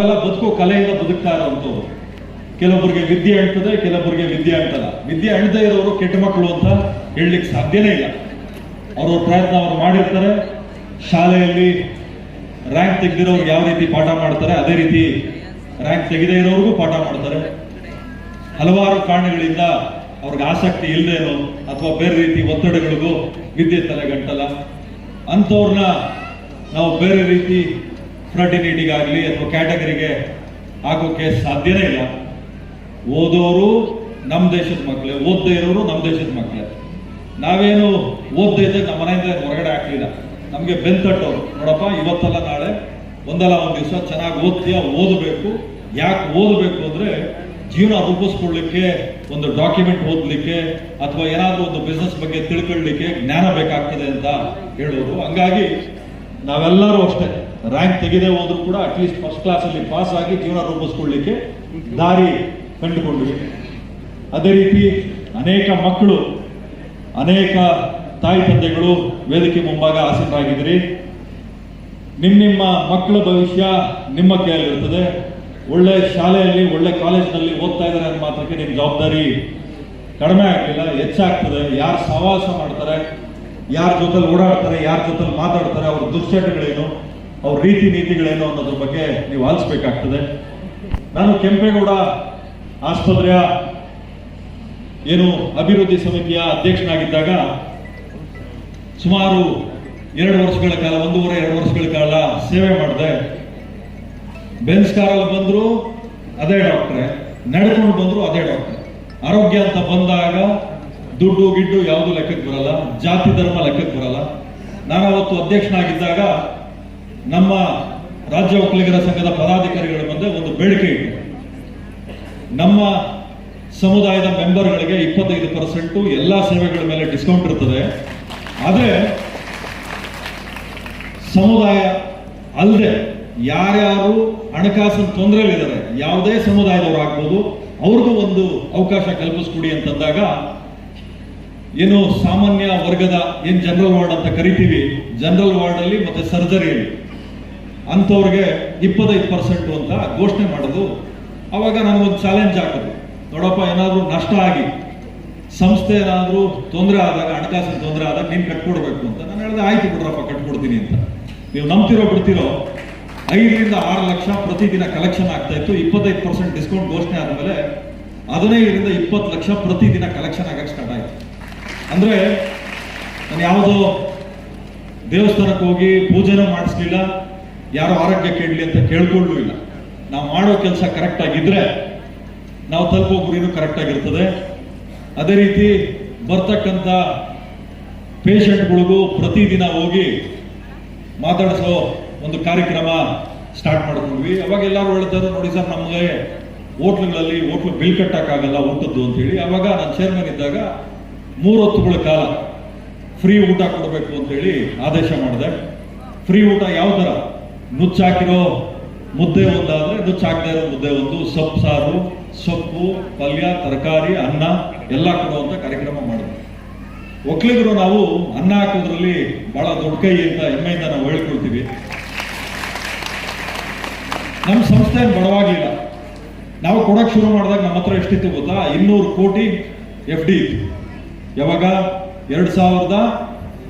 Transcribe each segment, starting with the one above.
ನಾವೆಲ್ಲ ಬದುಕು ಕಲೆಯಿಂದ ಬದುಕ್ತಾ ಇರೋವಂಥವ್ರು. ಕೆಲವೊಬ್ಬರಿಗೆ ವಿದ್ಯೆ ಅಂಟದೆ ಕೆಲವೊಬ್ಬರಿಗೆ ವಿದ್ಯೆ ಅಂಟಲ್ಲ ವಿದ್ಯೆ ಅಂಟದೇ ಇರೋರು ಕೆಟ್ಟ ಮಕ್ಕಳು ಅಂತ ಹೇಳಲಿಕ್ಕೆ ಸಾಧ್ಯನೇ ಇಲ್ಲ. ಅವ್ರವ್ರ ಪ್ರಯತ್ನ ಅವ್ರು ಮಾಡಿರ್ತಾರೆ. ಶಾಲೆಯಲ್ಲಿ ರ್ಯಾಂಕ್ ತೆಗೆದಿರೋರು ಯಾವ ರೀತಿ ಪಾಠ ಮಾಡ್ತಾರೆ, ಅದೇ ರೀತಿ ರ್ಯಾಂಕ್ ತೆಗೆದೇ ಇರೋರಿಗೂ ಪಾಠ ಮಾಡ್ತಾರೆ. ಹಲವಾರು ಕಾರಣಗಳಿಂದ ಅವ್ರಿಗೆ ಆಸಕ್ತಿ ಇಲ್ಲದೇನೋ ಅಥವಾ ಬೇರೆ ರೀತಿ ಒತ್ತಡಗಳಿಗೂ ವಿದ್ಯೆ ತಲೆಗಂಟಲ್ಲ. ಅಂಥವ್ರನ್ನ ನಾವು ಬೇರೆ ರೀತಿ ಫ್ರಟಿನಿಟಿಗಾಗಲಿ ಅಥವಾ ಕ್ಯಾಟಗರಿಗೆ ಆಗೋಕ್ಕೆ ಸಾಧ್ಯನೇ ಇಲ್ಲ. ಓದೋರು ನಮ್ಮ ದೇಶದ ಮಕ್ಕಳೇ ಓದ್ದೇ ಇರೋರು ನಮ್ಮ ದೇಶದ ಮಕ್ಕಳೇ ನಾವೇನು ಓದ್ದೇ ಇದ್ದಾಗ ನಮ್ಮ ಮನೆಯಿಂದ ಹೊರಗಡೆ ಹಾಕ್ಲಿಲ್ಲ. ನಮಗೆ ಬೆಂತಟ್ಟೋರು ನೋಡಪ್ಪ, ಇವತ್ತಲ್ಲ ನಾಳೆ, ಒಂದಲ್ಲ ಒಂದು ದಿವಸ ಚೆನ್ನಾಗಿ ಓದ್ತೀಯ, ಓದಬೇಕು. ಯಾಕೆ ಓದಬೇಕು ಅಂದರೆ ಜೀವನ ರೂಪಿಸ್ಕೊಳ್ಳಿಕ್ಕೆ, ಒಂದು ಡಾಕ್ಯುಮೆಂಟ್ ಓದಲಿಕ್ಕೆ, ಅಥವಾ ಏನಾದರೂ ಒಂದು ಬಿಸ್ನೆಸ್ ಬಗ್ಗೆ ತಿಳ್ಕೊಳ್ಳಿಕ್ಕೆ ಜ್ಞಾನ ಬೇಕಾಗ್ತದೆ ಅಂತ ಹೇಳೋರು ಹಂಗಾಗಿ ನಾವೆಲ್ಲರೂ ಅಷ್ಟೇ. ರ್ಯಾಂಕ್ ತೆಗೆದೇ ಹೋದ್ರು ಕೂಡ ಅಟ್ಲೀಸ್ಟ್ ಫಸ್ಟ್ ಕ್ಲಾಸಲ್ಲಿ ಪಾಸ್ ಆಗಿ ಜೀವನ ರೂಪಿಸ್ಕೊಳ್ಳಿಕ್ಕೆ ದಾರಿ ಕಂಡುಕೊಂಡಿದೆ ಅದೇ ರೀತಿ ಅನೇಕ ಮಕ್ಕಳು, ಅನೇಕ ತಾಯಿ ತಂದೆಗಳು ವೇದಿಕೆ ಮುಂಭಾಗ ಆಸೀನರಾಗಿದ್ದೀರಿ ನಿಮ್ಮ ನಿಮ್ಮ ಮಕ್ಕಳ ಭವಿಷ್ಯ ನಿಮ್ಮ ಕೈಯಲ್ಲಿರ್ತದೆ ಒಳ್ಳೆ ಶಾಲೆಯಲ್ಲಿ, ಒಳ್ಳೆ ಕಾಲೇಜಿನಲ್ಲಿ ಓದ್ತಾ ಇದ್ದಾರೆ ಅನ್ನೋ ಮಾತ್ರಕ್ಕೆ ನಿಮ್ಮ ಜವಾಬ್ದಾರಿ ಕಡಿಮೆ ಆಗ್ತಿಲ್ಲ ಹೆಚ್ಚಾಗ್ತದೆ. ಯಾರು ಸಹವಾಸ ಮಾಡ್ತಾರೆ, ಯಾರ ಜೊತೆಲಿ ಓಡಾಡ್ತಾರೆ, ಯಾರ ಜೊತೆಲಿ ಮಾತಾಡ್ತಾರೆ, ಅವ್ರ ದುಶ್ಚಟಗಳೇನು? ಅವ್ರ ರೀತಿ ನೀತಿಗಳೇನು ಅನ್ನೋದ್ರ ಬಗ್ಗೆ ನೀವು ಆಲಿಸ್ಬೇಕಾಗ್ತದೆ. ನಾನು ಕೆಂಪೇಗೌಡ ಆಸ್ಪತ್ರೆಯ ಏನು ಅಭಿವೃದ್ಧಿ ಸಮಿತಿಯ ಅಧ್ಯಕ್ಷನಾಗಿದ್ದಾಗ ಸುಮಾರು ಎರಡು ವರ್ಷಗಳ ಕಾಲ, ಒಂದೂವರೆ, ಎರಡು ವರ್ಷಗಳ ಕಾಲ ಸೇವೆ ಮಾಡಿದೆ. ಬೆನ್ಸ್ ಕಾರಲ್ಲಿ ಬಂದ್ರು ಅದೇ ಡಾಕ್ಟ್ರೆ, ನಡ್ಕೊಂಡು ಬಂದ್ರು ಅದೇ ಡಾಕ್ಟ್ರೆ. ಆರೋಗ್ಯ ಅಂತ ಬಂದಾಗ ದುಡ್ಡು, ಗಿಡ್ಡು ಯಾವುದು ಲೆಕ್ಕಕ್ಕೆ ಬರಲ್ಲ, ಜಾತಿ, ಧರ್ಮ ಲೆಕ್ಕಕ್ಕೆ ಬರಲ್ಲ. ನಾನು ಅವತ್ತು ಅಧ್ಯಕ್ಷನಾಗಿದ್ದಾಗ ನಮ್ಮ ರಾಜ್ಯ ಒಕ್ಕಲಿಗರ ಸಂಘದ ಪದಾಧಿಕಾರಿಗಳ ಮುಂದೆ ಒಂದು ಬೇಡಿಕೆ ಇಟ್ಟು ನಮ್ಮ ಸಮುದಾಯದ ಮೆಂಬರ್ಗಳಿಗೆ ಇಪ್ಪತ್ತೈದು ಪರ್ಸೆಂಟ್ ಎಲ್ಲ ಸೇವೆಗಳ ಮೇಲೆ ಡಿಸ್ಕೌಂಟ್ ಇರ್ತದೆ. ಆದರೆ ಸಮುದಾಯ ಅಲ್ಲದೆ ಯಾರ್ಯಾರು ಹಣಕಾಸಿನ ತೊಂದರೆಯಲ್ಲಿದ್ದಾರೆ ಯಾವುದೇ ಸಮುದಾಯದವರು ಆಗ್ಬೋದು, ಅವ್ರಿಗೂ ಒಂದು ಅವಕಾಶ ಕಲ್ಪಿಸ್ಕೊಡಿ ಅಂತಂದಾಗ ಏನು ಸಾಮಾನ್ಯ ವರ್ಗದ ಏನು ಜನರಲ್ ವಾರ್ಡ್ ಅಂತ ಕರಿತೀವಿ, ಜನರಲ್ ವಾರ್ಡ್ ಅಲ್ಲಿ ಮತ್ತೆ ಸರ್ಜರಿಯಲ್ಲಿ. ಅಂಥವ್ರಿಗೆ ಇಪ್ಪತ್ತೈದು ಪರ್ಸೆಂಟು ಅಂತ ಘೋಷಣೆ ಮಾಡೋದು ಅವಾಗ ನನಗೊಂದು ಚಾಲೆಂಜ್ ಹಾಕೋದು ನೋಡಪ್ಪ, ಏನಾದರೂ ನಷ್ಟ ಆಗಿ ಸಂಸ್ಥೆ ಏನಾದರೂ ತೊಂದರೆ ಆದಾಗ, ಹಣಕಾಸಿನ ತೊಂದರೆ ಆದಾಗ ನೀನು ಕಟ್ಕೊಡ್ಬೇಕು ಅಂತ. ನಾನು ಹೇಳಿದೆ, ಆಯ್ತು ಬಿಡ್ರಪ್ಪ, ಕಟ್ಕೊಡ್ತೀನಿ ಅಂತ. ನೀವು ನಂಬ್ತಿರೋ ಬಿಡ್ತಿರೋ, ಐದರಿಂದ ಆರು ಲಕ್ಷ ಪ್ರತಿದಿನ ಕಲೆಕ್ಷನ್ ಆಗ್ತಾ ಇತ್ತು. ಇಪ್ಪತ್ತೈದು ಪರ್ಸೆಂಟ್ ಡಿಸ್ಕೌಂಟ್ ಘೋಷಣೆ ಆದಮೇಲೆ ಹದಿನೈದರಿಂದ ಇಪ್ಪತ್ತು ಲಕ್ಷ ಪ್ರತಿದಿನ ಕಲೆಕ್ಷನ್ ಆಗಕ್ಕೆ ಸ್ಟಾರ್ಟ್ ಆಯಿತು. ಅಂದರೆ ನಾನು ಯಾವುದೋ ದೇವಸ್ಥಾನಕ್ಕೆ ಹೋಗಿ ಪೂಜೆನೂ ಮಾಡಿಸ್ಲಿಲ್ಲ. ಯಾರೋ ಆರೋಗ್ಯ ಕೇಳಲಿ ಅಂತ ಕೇಳ್ಕೊಳ್ಳೂ ಇಲ್ಲ. ನಾವು ಮಾಡೋ ಕೆಲಸ ಕರೆಕ್ಟ್ ಆಗಿದ್ರೆ ನಾವು ತಲುಪೋ ಗುರಿನೂ ಕರೆಕ್ಟ್ ಆಗಿರ್ತದೆ. ಅದೇ ರೀತಿ ಬರ್ತಕ್ಕಂಥ ಪೇಷಂಟ್ಗಳಿಗೂ ಪ್ರತಿದಿನ ಹೋಗಿ ಮಾತಾಡಿಸೋ ಒಂದು ಕಾರ್ಯಕ್ರಮ ಸ್ಟಾರ್ಟ್ ಮಾಡ್ಕೊಂಡ್ವಿ. ಅವಾಗ ಎಲ್ಲರೂ ಹೇಳ್ತಾರೆ ನೋಡಿ ಸರ್, ನಮಗೆ ಹೋಟ್ಲುಗಳಲ್ಲಿ ಹೋಟ್ಲು ಬಿಲ್ ಕಟ್ಟಕ್ಕಾಗಲ್ಲ ಊಟದ್ದು ಅಂತ ಹೇಳಿ. ಅವಾಗ ನಾನು ಚೇರ್ಮನ್ ಇದ್ದಾಗ ಮೂರು ಹೊತ್ತುಗಳ ಕಾಲ ಫ್ರೀ ಊಟ ಕೊಡಬೇಕು ಅಂತ ಹೇಳಿ ಆದೇಶ ಮಾಡಿದೆ. ಫ್ರೀ ಊಟ ಯಾವ ಥರ ನುಚ್ಚಾಕಿರೋ ಮುದ್ದೆ ಒಂದಾದ್ರೆ ನುಚ್ಚಾಕದೇ ಇರೋ ಮುದ್ದೆ ಒಂದು, ಸೊಪ್ಪು ಸಾರು, ಸೊಪ್ಪು, ಪಲ್ಯ, ತರಕಾರಿ, ಅನ್ನ ಎಲ್ಲ ಕೊಡುವಂತ ಕಾರ್ಯಕ್ರಮ ಮಾಡಿದೆ. ಒಕ್ಕಲಿಗರು ನಾವು ಅನ್ನ ಹಾಕೋದ್ರಲ್ಲಿ ಬಹಳ ದೊಡ್ಡ ಕೈ ಅಂತ ಹೆಮ್ಮೆಯಿಂದ ನಾವು ಹೇಳ್ಕೊಳ್ತೀವಿ. ನಮ್ಮ ಸಂಸ್ಥೆ ಬಡವಾಗಿಲ್ಲ. ನಾವು ಕೊಡಕ್ ಶುರು ಮಾಡಿದಾಗ ನಮ್ಮ ಹತ್ರ ಎಷ್ಟಿತ್ತು ಗೊತ್ತಾ? ಇನ್ನೂರು ಕೋಟಿ ಎಫ್ ಡಿ ಇತ್ತು. ಯಾವಾಗ? ಎರಡ್ ಸಾವಿರದ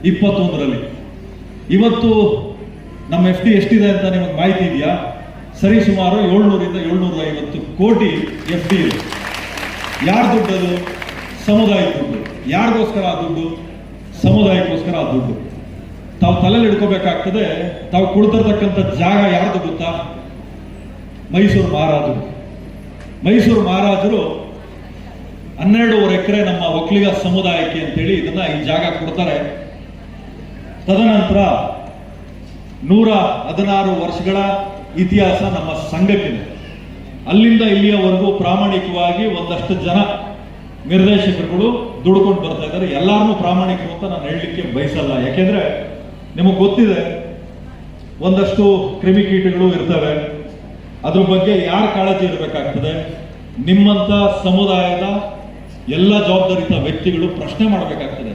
ಇಪ್ಪತ್ತೊಂದರಲ್ಲಿ. ಇವತ್ತು ನಮ್ಮ ಎಫ್ ಡಿ ಎಷ್ಟಿದೆ ಅಂತ ನಿಮಗೆ ಮಾಹಿತಿ ಇದೆಯಾ? ಸರಿ, ಸುಮಾರು ಏಳ್ನೂರಿಂದ ಏಳ್ನೂರ ಐವತ್ತು ಕೋಟಿ ಎಫ್ ಡಿ ಇದೆ. ಯಾರ ದುಡ್ಡು ಅದು? ಸಮುದಾಯ ದುಡ್ಡು. ಯಾರಿಗೋಸ್ಕರ ಆ ದುಡ್ಡು? ಸಮುದಾಯಕ್ಕೋಸ್ಕರ ಆ ದುಡ್ಡು. ತಾವು ತಲೆಯಲ್ಲಿ ಇಡ್ಕೋಬೇಕಾಗ್ತದೆ ತಾವು ಕುಳಿತಿರ್ತಕ್ಕಂಥ ಜಾಗ ಯಾರ್ದು ಗೊತ್ತಾ? ಮೈಸೂರು ಮಹಾರಾಜರು. ಮೈಸೂರು ಮಹಾರಾಜರು ಹನ್ನೆರಡೂವರೆ ಎಕರೆ ನಮ್ಮ ಒಕ್ಕಲಿಗ ಸಮುದಾಯಕ್ಕೆ ಅಂತೇಳಿ ಇದನ್ನ ಈ ಜಾಗ ಕೊಡ್ತಾರೆ. ತದನಂತರ ನೂರ ಹದಿನಾರು ವರ್ಷಗಳ ಇತಿಹಾಸ ನಮ್ಮ ಸಂಘಕ್ಕಿದೆ. ಅಲ್ಲಿಂದ ಇಲ್ಲಿಯವರೆಗೂ ಪ್ರಾಮಾಣಿಕವಾಗಿ ಒಂದಷ್ಟು ಜನ ನಿರ್ದೇಶಕರುಗಳು ದುಡ್ಕೊಂಡು ಬರ್ತಾ ಇದ್ದಾರೆ. ಎಲ್ಲಾರನ್ನೂ ಪ್ರಾಮಾಣಿಕರು ಅಂತ ನಾನು ಹೇಳಲಿಕ್ಕೆ ಬಯಸಲ್ಲ. ಯಾಕೆಂದ್ರೆ ನಿಮಗೆ ಗೊತ್ತಿದೆ, ಒಂದಷ್ಟು ಕ್ರಿಮಿಕೀಟಗಳು ಇರ್ತವೆ. ಅದ್ರ ಬಗ್ಗೆ ಯಾರು ಕಾಳಜಿ ಇರಬೇಕಾಗ್ತದೆ? ನಿಮ್ಮಂತ ಸಮುದಾಯದ ಎಲ್ಲ ಜವಾಬ್ದಾರಿತ ವ್ಯಕ್ತಿಗಳು ಪ್ರಶ್ನೆ ಮಾಡಬೇಕಾಗ್ತದೆ.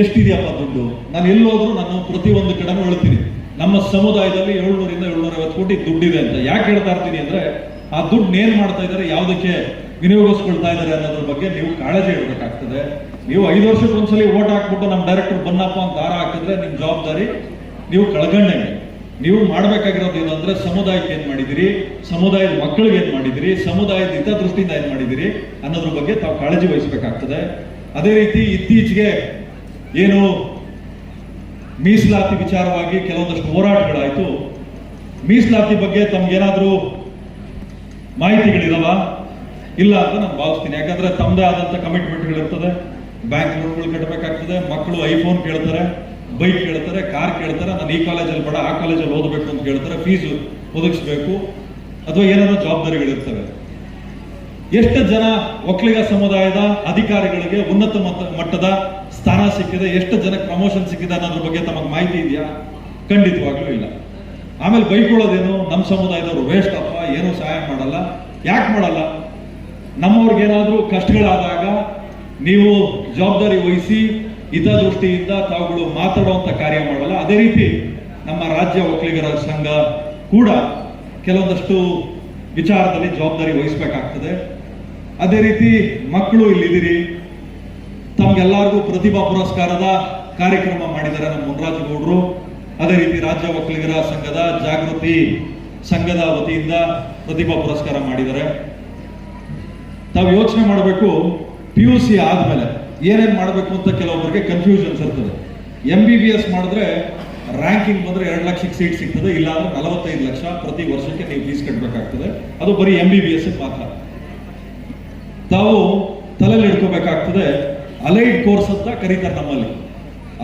ಎಷ್ಟಿದೆಯಪ್ಪ ದುಡ್ಡು? ನಾನು ಎಲ್ಲೋದ್ರೂ ನಾನು ಪ್ರತಿಯೊಂದು ಕಡೆನೂ ಹೇಳ್ತೀನಿ. ನಮ್ಮ ಸಮುದಾಯದಲ್ಲಿ ಏಳ್ನೂರಿಂದ ಏಳ್ನೂರ ಐವತ್ತು ಕೋಟಿ ದುಡ್ಡಿದೆ ಅಂತ. ಯಾಕೆ ಹೇಳ್ತಾ ಇರ್ತೀನಿ ಅಂದ್ರೆ, ಆ ದುಡ್ಡು ಏನ್ ಮಾಡ್ತಾ ಇದ್ದಾರೆ ಯಾವುದಕ್ಕೆ ವಿನಿಯೋಗಿಸ್ಕೊಳ್ತಾ ಇದ್ದಾರೆ ಅನ್ನೋದ್ರ ಬಗ್ಗೆ ನೀವು ಕಾಳಜಿ ಇಡಬೇಕಾಗ್ತದೆ. ನೀವು ಐದು ವರ್ಷಕ್ಕೆ ಒಂದ್ಸಲಿ ಓಟ್ ಹಾಕ್ಬಿಟ್ಟು ನಮ್ಮ ಡೈರೆಕ್ಟರ್ ಬನ್ನಪ್ಪ ಅಂತ ದಾರ ಹಾಕಿದ್ರೆ ನಿಮ್ ಜವಾಬ್ದಾರಿ ನೀವು ಕಳ್ಕಂಡಂಗೆ ನೀವು ಮಾಡ್ಬೇಕಾಗಿರೋದು ಏನಂದ್ರೆ ಸಮುದಾಯಕ್ಕೆ ಏನ್ ಮಾಡಿದಿರಿ, ಸಮುದಾಯದ ಮಕ್ಕಳಿಗೆ ಏನ್ ಮಾಡಿದಿರಿ, ಸಮುದಾಯದ ಹಿತದೃಷ್ಟಿಯಿಂದ ಏನ್ ಮಾಡಿದಿರಿ ಅನ್ನೋದ್ರ ಬಗ್ಗೆ ತಾವು ಕಾಳಜಿ ವಹಿಸಬೇಕಾಗ್ತದೆ. ಅದೇ ರೀತಿ ಇತ್ತೀಚೆಗೆ ಏನು ಮೀಸಲಾತಿ ವಿಚಾರವಾಗಿ ಕೆಲವೊಂದಷ್ಟು ಹೋರಾಟಗಳಾಯಿತು. ಮೀಸಲಾತಿ ಬಗ್ಗೆ ತಮ್ಗೇನಾದರೂ ಮಾಹಿತಿಗಳಿದಾವ? ಇಲ್ಲ ಅಂತ ನಾನು ಭಾವಿಸ್ತೀನಿ. ಯಾಕಂದ್ರೆ ತಮ್ಮದೇ ಆದಂಥ ಕಮಿಟ್ಮೆಂಟ್ಗಳಿರ್ತದೆ. ಬ್ಯಾಂಕ್ ಲೋನ್ಗಳು ಕಟ್ಟಬೇಕಾಗ್ತದೆ. ಮಕ್ಕಳು ಐಫೋನ್ ಕೇಳ್ತಾರೆ, ಬೈಕ್ ಕೇಳ್ತಾರೆ, ಕಾರ್ ಕೇಳ್ತಾರೆ. ನಾನು ಈ ಕಾಲೇಜಲ್ಲಿ ಬೇಡ, ಆ ಕಾಲೇಜಲ್ಲಿ ಓದಬೇಕು ಅಂತ ಕೇಳ್ತಾರೆ. ಫೀಸ್ ಒದಗಿಸ್ಬೇಕು. ಅಥವಾ ಏನಾದರೂ ಜವಾಬ್ದಾರಿಗಳಿರ್ತವೆ. ಎಷ್ಟು ಜನ ಒಕ್ಕಲಿಗ ಸಮುದಾಯದ ಅಧಿಕಾರಿಗಳಿಗೆ ಉನ್ನತ ಮಟ್ಟ- ಮಟ್ಟದ ಸ್ಥಾನ ಸಿಕ್ಕಿದೆ, ಎಷ್ಟು ಜನ ಪ್ರಮೋಷನ್ ಸಿಕ್ಕಿದೆ ಅನ್ನೋದ್ರ ಬಗ್ಗೆ ತಮಗೆ ಮಾಹಿತಿ ಇದೆಯಾ? ಖಂಡಿತವಾಗ್ಲೂ ಇಲ್ಲ. ಆಮೇಲೆ ಬೈಕೊಳ್ಳೋದೇನು? ನಮ್ಮ ಸಮುದಾಯದವರು ವೇಸ್ಟ್ ಅಪ್ಪ, ಏನೂ ಸಹಾಯ ಮಾಡಲ್ಲ. ಯಾಕೆ ಮಾಡಲ್ಲ? ನಮ್ಮವ್ರಿಗೇನಾದ್ರೂ ಕಷ್ಟಗಳಾದಾಗ ನೀವು ಜವಾಬ್ದಾರಿ ವಹಿಸಿ ಹಿತದೃಷ್ಟಿಯಿಂದ ತಾವುಗಳು ಮಾತಾಡುವಂತ ಕಾರ್ಯ ಮಾಡಲ್ಲ. ಅದೇ ರೀತಿ ನಮ್ಮ ರಾಜ್ಯ ಒಕ್ಕಲಿಗರ ಸಂಘ ಕೂಡ ಕೆಲವೊಂದಷ್ಟು ವಿಚಾರದಲ್ಲಿ ಜವಾಬ್ದಾರಿ ವಹಿಸಬೇಕಾಗ್ತದೆ. ಅದೇ ರೀತಿ ಮಕ್ಕಳು ಇಲ್ಲಿದ್ದೀರಿ. ತಮ್ಗೆಲ್ಲರಿಗೂ ಪ್ರತಿಭಾ ಪುರಸ್ಕಾರದ ಕಾರ್ಯಕ್ರಮ ಮಾಡಿದ್ದಾರೆ ನಮ್ಮ ಮುನ್ರಾಜಗೌಡರು. ಅದೇ ರೀತಿ ರಾಜ್ಯ ಒಕ್ಕಲಿಗರ ಸಂಘದ ಜಾಗೃತಿ ಸಂಘದ ವತಿಯಿಂದ ಪ್ರತಿಭಾ ಪುರಸ್ಕಾರ ಮಾಡಿದ್ದಾರೆ. ತಾವು ಯೋಚನೆ ಮಾಡಬೇಕು ಪಿ ಯು ಸಿ ಆದ್ಮೇಲೆ ಏನೇನ್ ಮಾಡಬೇಕು ಅಂತ ಕೆಲವೊಬ್ಬರಿಗೆ ಕನ್ಫ್ಯೂಷನ್ಸ್ ಇರ್ತದೆ. ಎಂ ಬಿ ಬಿ ಎಸ್ ಮಾಡಿದ್ರೆ ರ್ಯಾಂಕಿಂಗ್ ಬಂದ್ರೆ ಎರಡು ಲಕ್ಷಕ್ಕೆ ಸೀಟ್ ಸಿಗ್ತದೆ, ಇಲ್ಲಾಂದ್ರೆ ನಲವತ್ತೈದು ಲಕ್ಷ ಪ್ರತಿ ವರ್ಷಕ್ಕೆ ನೀವು ಫೀಸ್ ಕಟ್ಟಬೇಕಾಗ್ತದೆ ಅದು ಬರೀ ಎಂ ಬಿ ಬಿ ಎಸ್ ಮಾತ್ರ. ತಾವು ತಲೆಯಲ್ಲಿ ಇಟ್ಕೋಬೇಕಾಗ್ತದೆ. ಅಲೈಡ್ ಕೋರ್ಸ್ ಅಂತ ಕರೀತಾರೆ ನಮ್ಮಲ್ಲಿ.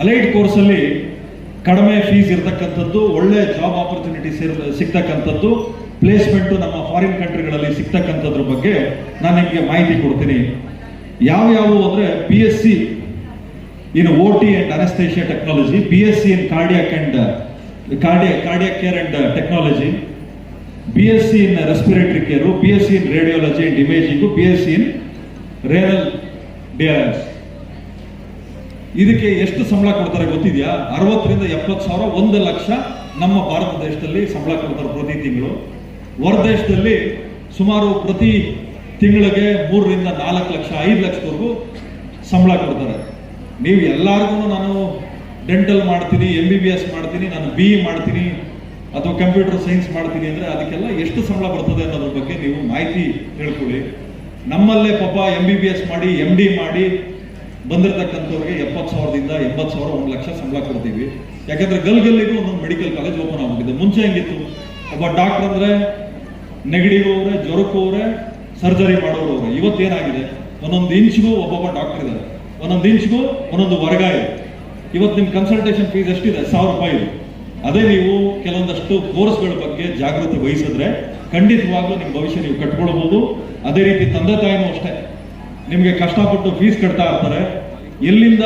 ಅಲೈಡ್ ಕೋರ್ಸ್ ಅಲ್ಲಿ ಕಡಿಮೆ ಫೀಸ್ ಇರತಕ್ಕಂಥದ್ದು, ಒಳ್ಳೆ ಜಾಬ್ ಆಪರ್ಚುನಿಟಿ ಸಿಗ್ತಕ್ಕಂಥದ್ದು ಪ್ಲೇಸ್ಮೆಂಟು ನಮ್ಮ ಫಾರಿನ್ ಕಂಟ್ರಿಗಳಲ್ಲಿ ಸಿಗ್ತಕ್ಕಂಥದ್ರ ಬಗ್ಗೆ ನಾನು ನಿಮಗೆ ಮಾಹಿತಿ ಕೊಡ್ತೀನಿ. ಯಾವ ಯಾವ ಅಂದ್ರೆ B S C in O T and anaesthesia technology B S C in cardiac and cardia cardiac care and technology B S C in respiratory care B S C in radiology and imaging B S C in renal DRS ಇದಕ್ಕೆ ಎಷ್ಟು ಸಂಬಳ ಕೊಡ್ತಾರೆ ಗೊತ್ತಿದೆಯಾ? ಅರವತ್ತರಿಂದ ಎಪ್ಪತ್ತು ಸಾವಿರ, ಒಂದು ಲಕ್ಷ ನಮ್ಮ ಭಾರತ ದೇಶದಲ್ಲಿ ಸಂಬಳ ಕೊಡ್ತಾರೆ ಪ್ರತಿ ತಿಂಗಳು. ಹೊರದೇಶದಲ್ಲಿ ಸುಮಾರು ಪ್ರತಿ ತಿಂಗಳಿಗೆ ಮೂರರಿಂದ ನಾಲ್ಕು ಲಕ್ಷ, ಐದು ಲಕ್ಷದವರೆಗೂ ಸಂಬಳ ಕೊಡ್ತಾರೆ. ನೀವು ಎಲ್ಲರಿಗೂ ನಾನು ಡೆಂಟಲ್ ಮಾಡ್ತೀನಿ ಎಂ ಬಿ ಬಿ ಎಸ್ ಮಾಡ್ತೀನಿ, ನಾನು ಬಿ ಇ ಮಾಡ್ತೀನಿ ಅಥವಾ ಕಂಪ್ಯೂಟರ್ ಸೈನ್ಸ್ ಮಾಡ್ತೀನಿ ಅಂದರೆ ಅದಕ್ಕೆಲ್ಲ ಎಷ್ಟು ಸಂಬಳ ಬರ್ತದೆ ಅನ್ನೋದ್ರ ಬಗ್ಗೆ ನೀವು ಮಾಹಿತಿ ಹೇಳ್ಕೊಳ್ಳಿ ನಮ್ಮಲ್ಲೇ ಪಾಪ ಎಂ ಬಿ ಬಿ ಎಸ್ ಮಾಡಿ ಎಂ ಡಿ ಮಾಡಿ ಬಂದಿರತಕ್ಕಂಥವ್ರಿಗೆ ಎಪ್ಪತ್ತು ಸಾವಿರದಿಂದ ಎಂಬತ್ತು ಸಾವಿರ, ಒಂದು ಲಕ್ಷ ಸಂಬಳ ಕೊಡ್ತೀವಿ. ಯಾಕಂದ್ರೆ ಗಲ್ಗಲ್ಲಿಗೂ ಒಂದೊಂದು ಮೆಡಿಕಲ್ ಕಾಲೇಜ್ ಓಪನ್ ಆಗಿದೆ ಮುಂಚೆ ಹೆಂಗಿತ್ತು? ಒಬ್ಬ ಡಾಕ್ಟರ್ ಅಂದರೆ ನೆಗಡಿಗೂ ಅವರೇ, ಜ್ವರಕ್ಕೂ ಅವರೇ ಸರ್ಜರಿ ಮಾಡೋರು ಇವತ್ತು ಇವತ್ತೇನಾಗಿದೆ ಒಂದೊಂದು ಇಂಚ್ಗೂ ಒಬ್ಬೊಬ್ಬ ಡಾಕ್ಟರ್ ಇದ್ದಾರೆ. ಒಂದೊಂದು ಇಂಚ್ಗೂ ಒಂದೊಂದು ವರ್ಗ ಇದೆ. ಇವತ್ತು ನಿಮ್ಮ ಕನ್ಸಲ್ಟೇಷನ್ ಫೀಸ್ ಎಷ್ಟಿದೆ? ಸಾವಿರ ರೂಪಾಯಿ ಅದೇ ನೀವು ಕೆಲವೊಂದಷ್ಟು ಕೋರ್ಸ್ಗಳ ಬಗ್ಗೆ ಜಾಗೃತಿ ವಹಿಸಿದ್ರೆ ಖಂಡಿತವಾಗ್ಲೂ ನಿಮ್ಮ ಭವಿಷ್ಯ ನೀವು ಕಟ್ಕೊಳ್ಬಹುದು ಅದೇ ರೀತಿ ತಂದೆ ತಾಯಿನೂ ಅಷ್ಟೇ. ನಿಮಗೆ ಕಷ್ಟಪಟ್ಟು ಫೀಸ್ ಕಟ್ತಾ ಇರ್ತಾರೆ. ಎಲ್ಲಿಂದ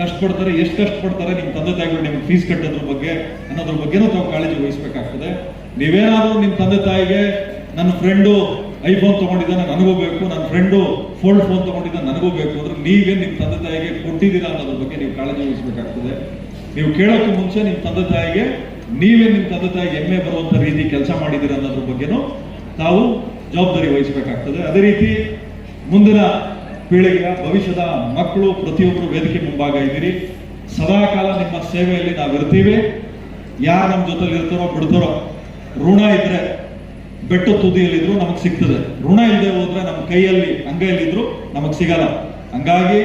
ಕಷ್ಟಪಡ್ತಾರೆ ಎಷ್ಟು ಕಷ್ಟಪಡ್ತಾರೆ ನಿಮ್ಮ ತಂದೆ ತಾಯಿಗಳು ನಿಮ್ಗೆ ಫೀಸ್ ಕಟ್ಟೋದ್ರ ಬಗ್ಗೆ ಅನ್ನೋದ್ರ ಬಗ್ಗೆನೂ ತಾವು ಕಾಳಜಿ ವಹಿಸ್ಬೇಕಾಗ್ತದೆ. ನೀವೇನಾದ್ರೂ ನಿಮ್ಮ ತಂದೆ ತಾಯಿಗೆ ನನ್ನ ಫ್ರೆಂಡು ಐಫೋನ್ ತಗೊಂಡಿದ್ದಾನೆ, ನನಗೂ ಬೇಕು. ನನ್ನ ಫ್ರೆಂಡು ಫೋಲ್ಡ್ ಫೋನ್ ತೊಗೊಂಡಿದ್ದ ನನಗೂ ಬೇಕು. ಅಂದ್ರೆ ನೀವೇ ನಿಮ್ಮ ತಂದೆ ತಾಯಿಗೆ ಕೊಟ್ಟಿದ್ದೀರಾ ಅನ್ನೋದ್ರ ಬಗ್ಗೆ ನೀವು ಕಾಳಜಿ ವಹಿಸ್ಬೇಕಾಗ್ತದೆ. ನೀವು ಕೇಳೋಕೆ ಮುಂಚೆ ನಿಮ್ಮ ತಂದೆ ತಾಯಿಗೆ, ನೀವೇ ನಿಮ್ಮ ತಂದೆ ತಾಯಿಗೆ ಹೆಮ್ಮೆ ಬರುವಂತ ರೀತಿ ಕೆಲಸ ಮಾಡಿದಿರ ಅನ್ನೋದ್ರ ಬಗ್ಗೆನೂ ತಾವು ಜವಾಬ್ದಾರಿ ವಹಿಸಬೇಕಾಗ್ತದೆ. ಅದೇ ರೀತಿ ಮುಂದಿನ ಪೀಳಿಗೆಯ ಭವಿಷ್ಯದ ಮಕ್ಕಳು ಪ್ರತಿಯೊಬ್ಬರು ವೇದಿಕೆ ಮುಂಭಾಗ ಇದ್ದೀರಿ. ಸದಾಕಾಲ ನಿಮ್ಮ ಸೇವೆಯಲ್ಲಿ ನಾವಿರ್ತೀವಿ. ಯಾರು ನಮ್ಮ ಜೊತೆಲಿ ಇರ್ತಾರೋ, ಬಿಡ್ತಾರೋ, ಋಣ ಇದ್ರೆ, ಬೆಟ್ಟ ತುದಿಯಲ್ಲಿದ್ರು ನಮಗೆ ಸಿಗ್ತದೆ. ಋಣ ಇಲ್ಲದೆ ಹೋದ್ರೆ ನಮ್ಮ ಕೈಯಲ್ಲಿ, ಅಂಗೈಯಲ್ಲಿದ್ರು ನಮಗೆ ಸಿಗಲ್ಲ. ಹಂಗಾಗಿ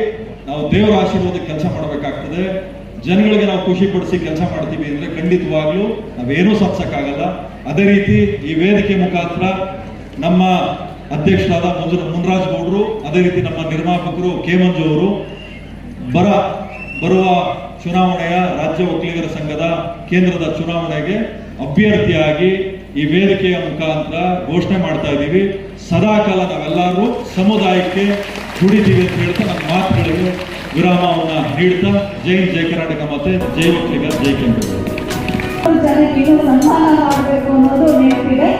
ನಾವು ದೇವರ ಆಶೀರ್ವಾದ ಕೆಲಸ ಮಾಡಬೇಕಾಗ್ತದೆ. ಜನಗಳಿಗೆ ನಾವು ಖುಷಿ ಪಡಿಸಿ ಕೆಲಸ ಮಾಡ್ತೀವಿ ಅಂದ್ರೆ ಖಂಡಿತವಾಗ್ಲೂ ನಾವೇನೂ ಸಾಧಿಸಕ್ಕಾಗಲ್ಲ ಅದೇ ರೀತಿ ಈ ವೇದಿಕೆ ಮುಖಾಂತರ ನಮ್ಮ ಅಧ್ಯಕ್ಷರಾದ ಮುಂಜು, ಮುನ್ರಾಜ್ ಗೌಡ್ರು, ಅದೇ ರೀತಿ ನಮ್ಮ ನಿರ್ಮಾಪಕರು ಕೆ ಮಂಜು ಅವರು ಬರ, ಬರುವ ಚುನಾವಣೆಯ ರಾಜ್ಯ ಒಕ್ಕಲಿಗರ ಸಂಘದ ಕೇಂದ್ರದ ಚುನಾವಣೆಗೆ ಅಭ್ಯರ್ಥಿಯಾಗಿ ಈ ವೇದಿಕೆಯ ಮುಖಾಂತರ ಘೋಷಣೆ ಮಾಡ್ತಾ ಇದ್ದೀವಿ. ಸದಾಕಾಲ ನಾವೆಲ್ಲರೂ ಸಮುದಾಯಕ್ಕೆ ದುಡಿತೀವಿ ಅಂತ ಹೇಳ್ತಾ ನಮ್ಮ ಮಾತುಗಳಿಗೆ ವಿರಾಮವನ್ನ ನೀಡ್ತಾ ಜೈ ಜೈ ಕರ್ನಾಟಕ ಮತ್ತೆ ಜೈ ಒಕ್ಕಲಿಗ ಜೈ ಕೆಂಪೇಗೌಡ ಜನಕ್ಕೆ ಸನ್ಮಾನ ಮಾಡಬೇಕು ಅನ್ನೋದು ನೆನಪಿದೆ